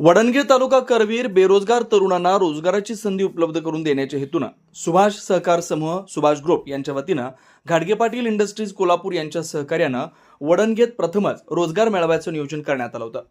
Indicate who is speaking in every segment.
Speaker 1: वडणगे तालुका करवीर बेरोजगार तरुणांना रोजगाराची संधी उपलब्ध करून देण्याच्या हेतूनं सुभाष सहकार समूह सुभाष ग्रुप यांच्या वतीनं घाडगे पाटील इंडस्ट्रीज कोल्हापूर यांच्या सहकार्यानं वडणगेत प्रथमच रोजगार मेळाव्याचं नियोजन करण्यात आलं होतं.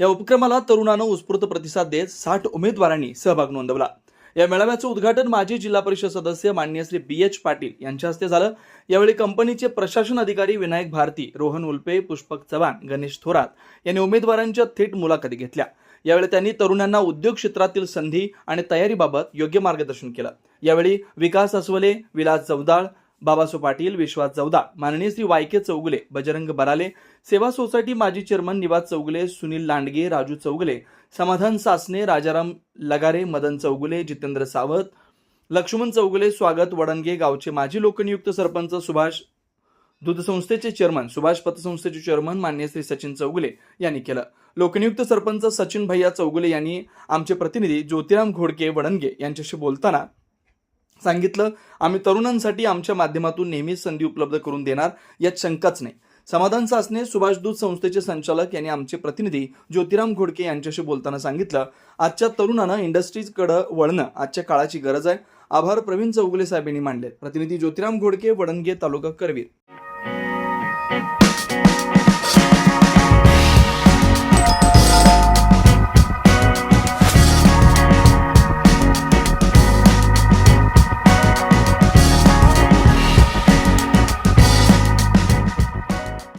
Speaker 1: या उपक्रमाला तरुणानं उत्स्फूर्त प्रतिसाद देत साठ उमेदवारांनी सहभाग नोंदवला. या मेळाव्याचं उद्घाटन माजी जिल्हा परिषद सदस्य मान्य श्री बी एच पाटील यांच्या हस्ते झालं. यावेळी कंपनीचे प्रशासन अधिकारी विनायक भारती रोहन उल्पे पुष्पक चव्हाण गणेश थोरात यांनी उमेदवारांच्या थेट मुलाखती घेतल्या. यावेळी त्यांनी तरुणांना उद्योग क्षेत्रातील संधी आणि तयारीबाबत योग्य मार्गदर्शन केलं. यावेळी विकास अस्वले विलास चौदाळ बाबासो पाटील विश्वास जवदाळ माननीय श्री वायके चौगुले बजरंग बराले सेवा सोसायटी माजी चेअरमन निवास चौगुले सुनील लांडगे राजू चौगुले समाधान सासने राजाराम लगारे मदन चौगुले जितेंद्र सावत लक्ष्मण चौगुले स्वागत वडणगे गावचे माजी लोकनियुक्त सरपंच सुभाष दूध संस्थेचे चेअरमन सुभाष पतसंस्थेचे चेअरमन मान्य श्री सचिन चौगुले यांनी केलं. लोकनियुक्त सरपंच सचिन भैया चौगुले यांनी आमचे प्रतिनिधी ज्योतिराम घोडके वडणगे यांच्याशी बोलताना सांगितलं आम्ही तरुणांसाठी आमच्या माध्यमातून नेहमीच संधी उपलब्ध करून देणार यात शंकाच नाही. समाधान सासने सुभाष दूध संस्थेचे संचालक यांनी आमचे प्रतिनिधी ज्योतिराम घोडके यांच्याशी बोलताना सांगितलं आजच्या तरुणांना इंडस्ट्रीजकडं वळणं आजच्या काळाची गरज आहे. आभार प्रवीण चौगुले साहेबांनी मांडले प्रतिनिधी ज्योतिराम घोडके वडणगे तालुका करवीर.